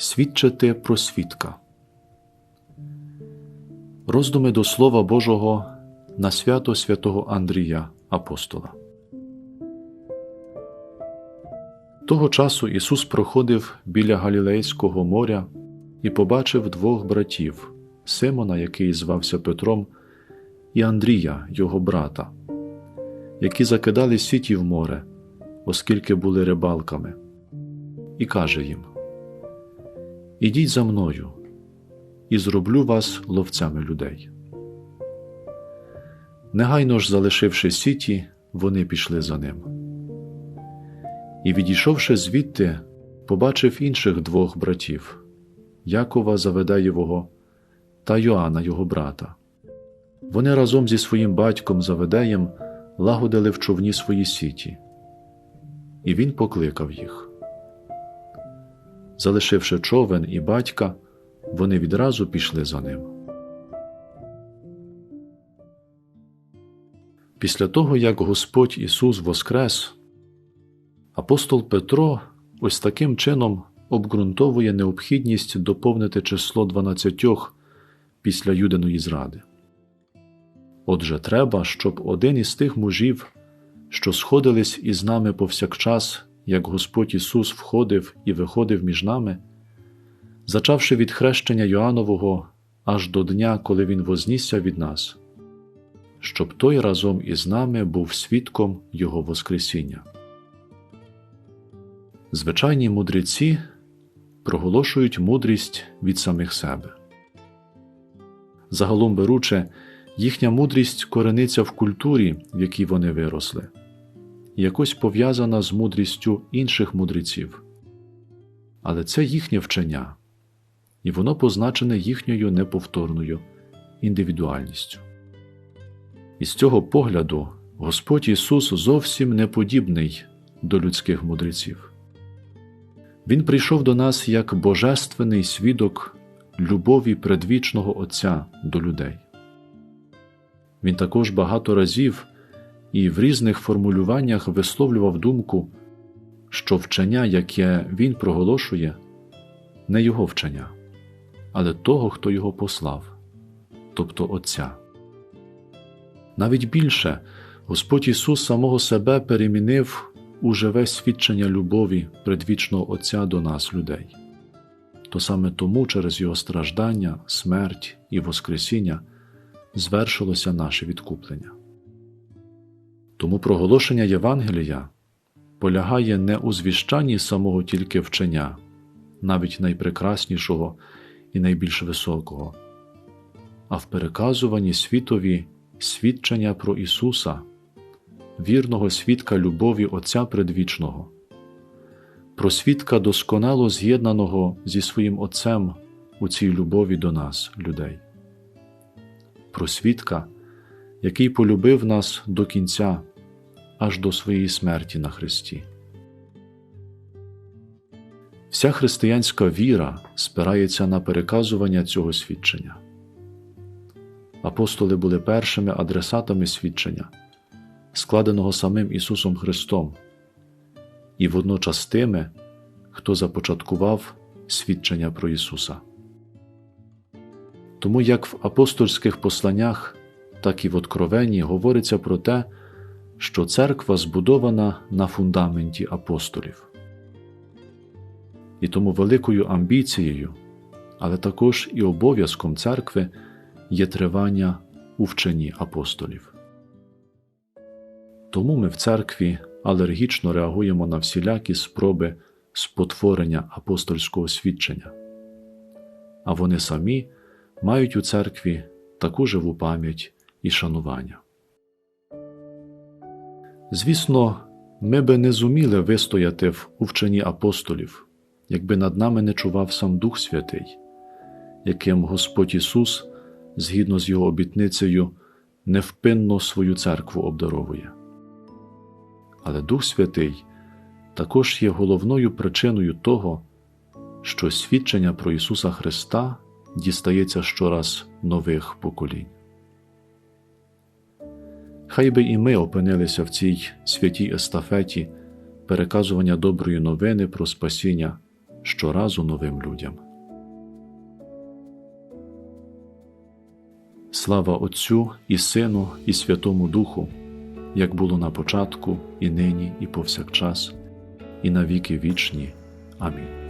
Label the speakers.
Speaker 1: Свідчити про свідка. Роздуми до Слова Божого на свято святого Андрія Апостола. Того часу Ісус проходив біля Галілейського моря і побачив двох братів Симона, який звався Петром, і Андрія, його брата, які закидали сіті в море, оскільки були рибалками, і каже їм: Ідіть за мною, і зроблю вас ловцями людей. Негайно ж залишивши сіті, вони пішли за ним. І, відійшовши звідти, побачив інших двох братів Якова Заведеєвого та Йоанна його брата. Вони разом зі своїм батьком Заведеєм лагодили в човні свої сіті, і він покликав їх. Залишивши човен і батька, вони відразу пішли за ним. Після того, як Господь Ісус воскрес, апостол Петро ось таким чином обґрунтовує необхідність доповнити число дванадцятьох після Юдиної зради. Отже, треба, щоб один із тих мужів, що сходились із нами повсякчас, як Господь Ісус входив і виходив між нами, зачавши від хрещення Йоаннового аж до дня, коли Він вознісся від нас, щоб той разом із нами був свідком Його Воскресіння. Звичайні мудреці проголошують мудрість від самих себе. Загалом беручи, їхня мудрість корениться в культурі, в якій вони виросли, якось пов'язана з мудрістю інших мудреців. Але це їхнє вчення, і воно позначене їхньою неповторною індивідуальністю. І з цього погляду Господь Ісус зовсім не подібний до людських мудреців. Він прийшов до нас як божественний свідок любові предвічного Отця до людей. Він також багато разів і в різних формулюваннях висловлював думку, що вчення, яке він проголошує, не його вчення, але того, хто його послав, тобто Отця. Навіть більше Господь Ісус самого себе перемінив у живе свідчення любові предвічного Отця до нас, людей. То саме тому через Його страждання, смерть і Воскресіння звершилося наше відкуплення. Тому проголошення Євангелія полягає не у звіщанні самого тільки вчення, навіть найпрекраснішого і найбільш високого, а в переказуванні світові свідчення про Ісуса, вірного свідка любові Отця Предвічного, про свідка досконало з'єднаного зі своїм Отцем у цій любові до нас, людей, про свідка, який полюбив нас до кінця аж до своєї смерті на Христі. Вся християнська віра спирається на переказування цього свідчення. Апостоли були першими адресатами свідчення, складеного самим Ісусом Христом, і водночас тими, хто започаткував свідчення про Ісуса. Тому як в апостольських посланнях, так і в Откровенні говориться про те, що церква збудована на фундаменті апостолів. І тому великою амбіцією, але також і обов'язком церкви є тривання у вченні апостолів. Тому ми в церкві алергічно реагуємо на всілякі спроби спотворення апостольського свідчення, а вони самі мають у церкві таку живу пам'ять і шанування. Звісно, ми би не зуміли вистояти в вченні апостолів, якби над нами не чував сам Дух Святий, яким Господь Ісус, згідно з Його обітницею, невпинно свою церкву обдаровує. Але Дух Святий також є головною причиною того, що свідчення про Ісуса Христа дістається щораз нових поколінь. Хай би і ми опинилися в цій святій естафеті переказування доброї новини про спасіння щоразу новим людям. Слава Отцю і Сину, і Святому Духу, як було на початку, і нині, і повсякчас, і на віки вічні. Амінь.